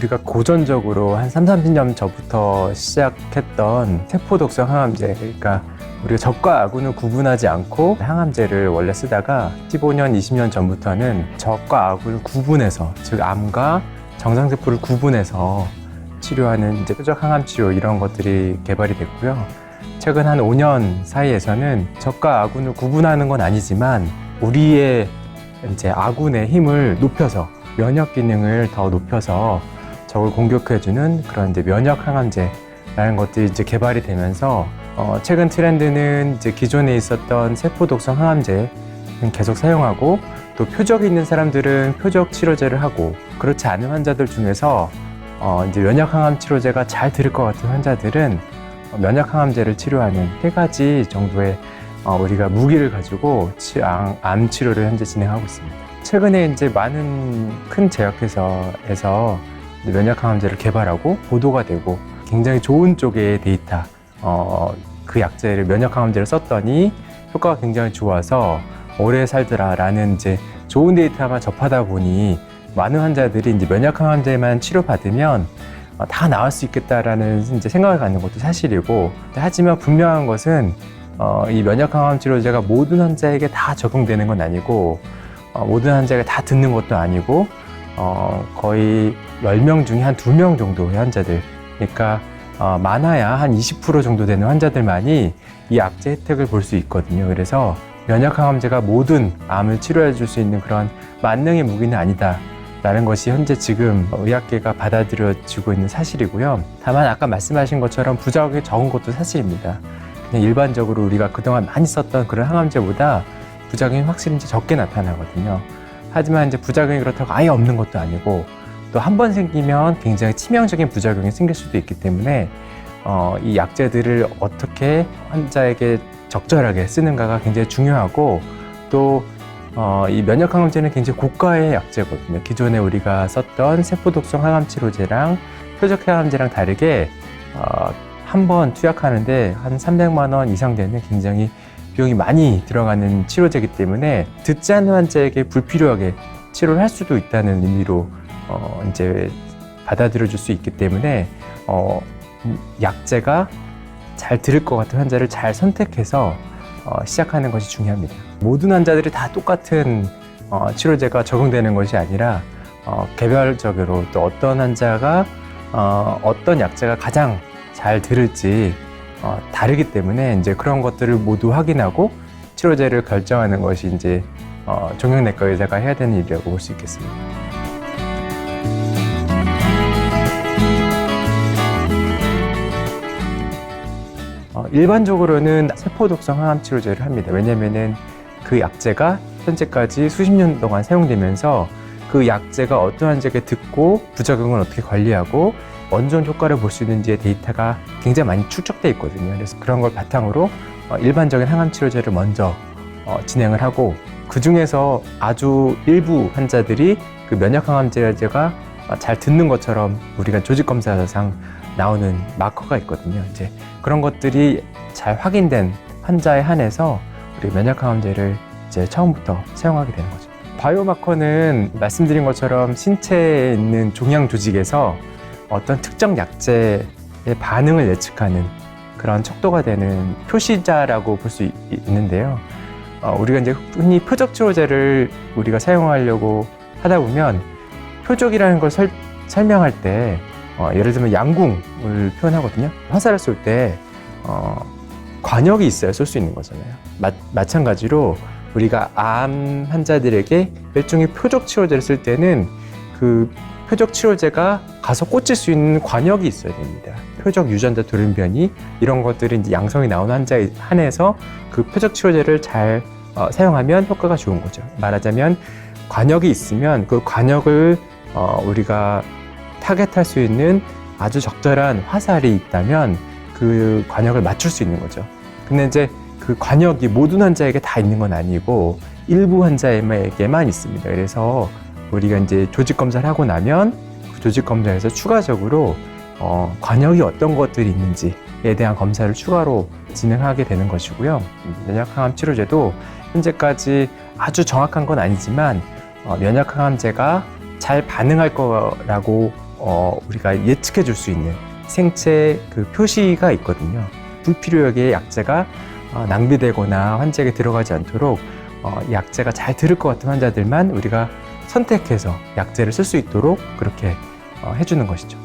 우리가 고전적으로 한 3, 30년 전부터 시작했던 세포 독성 항암제 그러니까 우리가 적과 아군을 구분하지 않고 항암제를 원래 쓰다가 15년, 20년 전부터는 적과 아군을 구분해서 즉 암과 정상세포를 구분해서 치료하는 이제 표적 항암 치료 이런 것들이 개발이 됐고요. 최근 한 5년 사이에서는 적과 아군을 구분하는 건 아니지만 우리의 이제 아군의 힘을 높여서 면역 기능을 더 높여서 적을 공격해주는 그런 이제 면역 항암제라는 것들이 이제 개발이 되면서 어, 최근 트렌드는 이제 기존에 있었던 세포 독성 항암제는 계속 사용하고 또 표적이 있는 사람들은 표적 치료제를 하고 그렇지 않은 환자들 중에서 어, 이제 면역 항암 치료제가 잘 들을 것 같은 환자들은 어, 면역 항암제를 치료하는 세 가지 정도의 어, 우리가 무기를 가지고 치, 암, 암 치료를 현재 진행하고 있습니다. 최근에 이제 많은 큰 제약회사에서 면역 항암제를 개발하고 보도가 되고 굉장히 좋은 쪽의 데이터, 어, 그 약제를 면역 항암제를 썼더니 효과가 굉장히 좋아서 오래 살더라라는 이제 좋은 데이터만 접하다 보니 많은 환자들이 이제 면역 항암제만 치료받으면 어, 다 나을 수 있겠다라는 이제 생각을 갖는 것도 사실이고 하지만 분명한 것은 어, 이 면역 항암 치료제가 모든 환자에게 다 적용되는 건 아니고 어, 모든 환자가 다 듣는 것도 아니고 어, 거의 10명 중에 한 2명 정도의 환자들 그러니까 어, 많아야 한 20% 정도 되는 환자들만이 이 약제 혜택을 볼 수 있거든요. 그래서 면역 항암제가 모든 암을 치료해 줄 수 있는 그런 만능의 무기는 아니다. 라는 것이 현재 지금 의학계가 받아들여지고 있는 사실이고요. 다만 아까 말씀하신 것처럼 부작용이 적은 것도 사실입니다. 그냥 일반적으로 우리가 그동안 많이 썼던 그런 항암제보다 부작용이 확실히 적게 나타나거든요. 하지만 이제 부작용이 그렇다고 아예 없는 것도 아니고 또 한 번 생기면 굉장히 치명적인 부작용이 생길 수도 있기 때문에 어, 이 약제들을 어떻게 환자에게 적절하게 쓰는가가 굉장히 중요하고 또 어, 이 면역 항암제는 굉장히 고가의 약제거든요. 기존에 우리가 썼던 세포 독성 항암 치료제랑 표적 항암제랑 다르게 어, 한 번 투약하는데 한 300만 원 이상 되는 굉장히 비용이 많이 들어가는 치료제이기 때문에 듣지 않는 환자에게 불필요하게 치료를 할 수도 있다는 의미로 어, 이제 받아들여 줄 수 있기 때문에 어, 음, 약제가 잘 들을 것 같은 환자를 잘 선택해서 어, 시작하는 것이 중요합니다. 모든 환자들이 다 똑같은 어, 치료제가 적용되는 것이 아니라 어, 개별적으로 또 어떤 환자가 어, 어떤 약제가 가장 잘 들을지 어, 다르기 때문에 이제 그런 것들을 모두 확인하고 치료제를 결정하는 것이 이제 어, 종양내과 의사가 해야 되는 일이라고 볼 수 있겠습니다. 어, 일반적으로는 세포 독성 항암 치료제를 합니다. 왜냐면은 그 약제가 현재까지 수십 년 동안 사용되면서 그 약제가 어떤 환자에게 듣고 부작용을 어떻게 관리하고 어느 정도 효과를 볼 수 있는지의 데이터가 굉장히 많이 축적돼 있거든요. 그래서 그런 걸 바탕으로 어, 일반적인 항암 치료제를 먼저 어, 진행을 하고 그 중에서 아주 일부 환자들이 그 면역 항암제가 어, 잘 듣는 것처럼 우리가 조직 검사상 나오는 마커가 있거든요. 이제 그런 것들이 잘 확인된 환자에 한해서 우리 면역 항암제를 이제 처음부터 사용하게 되는 거죠. 바이오마커는 말씀드린 것처럼 신체에 있는 종양 조직에서 어떤 특정 약제의 반응을 예측하는 그런 척도가 되는 표시자라고 볼 수 있는데요. 어, 우리가 이제 흔히 표적 치료제를 우리가 사용하려고 하다 보면 표적이라는 걸 설, 설명할 때 어, 예를 들면 양궁을 표현하거든요. 화살을 쏠 때 어, 관역이 있어야 쏠 수 있는 거잖아요. 마, 마찬가지로 우리가 암 환자들에게 일종의 표적 치료제를 쓸 때는 그 표적 치료제가 가서 꽂힐 수 있는 관역이 있어야 됩니다. 표적 유전자 돌연변이 이런 것들이 이제 양성이 나온 환자에 한해서 그 표적 치료제를 잘 어, 사용하면 효과가 좋은 거죠. 말하자면 관역이 있으면 그 관역을 어, 우리가 타겟할 수 있는 아주 적절한 화살이 있다면 그 관역을 맞출 수 있는 거죠. 근데 이제 그 관역이 모든 환자에게 다 있는 건 아니고 일부 환자에게만 있습니다. 그래서 우리가 이제 조직 검사를 하고 나면 그 조직 검사에서 추가적으로 어, 관역이 어떤 것들이 있는지에 대한 검사를 추가로 진행하게 되는 것이고요. 면역항암 치료제도 현재까지 아주 정확한 건 아니지만 어, 면역항암제가 잘 반응할 거라고 어, 우리가 예측해 줄 수 있는 생체 그 표시가 있거든요. 불필요하게 약제가 어, 낭비되거나 환자에게 들어가지 않도록 어, 약제가 잘 들을 것 같은 환자들만 우리가 선택해서 약재를 쓸 수 있도록 그렇게 어, 해주는 것이죠.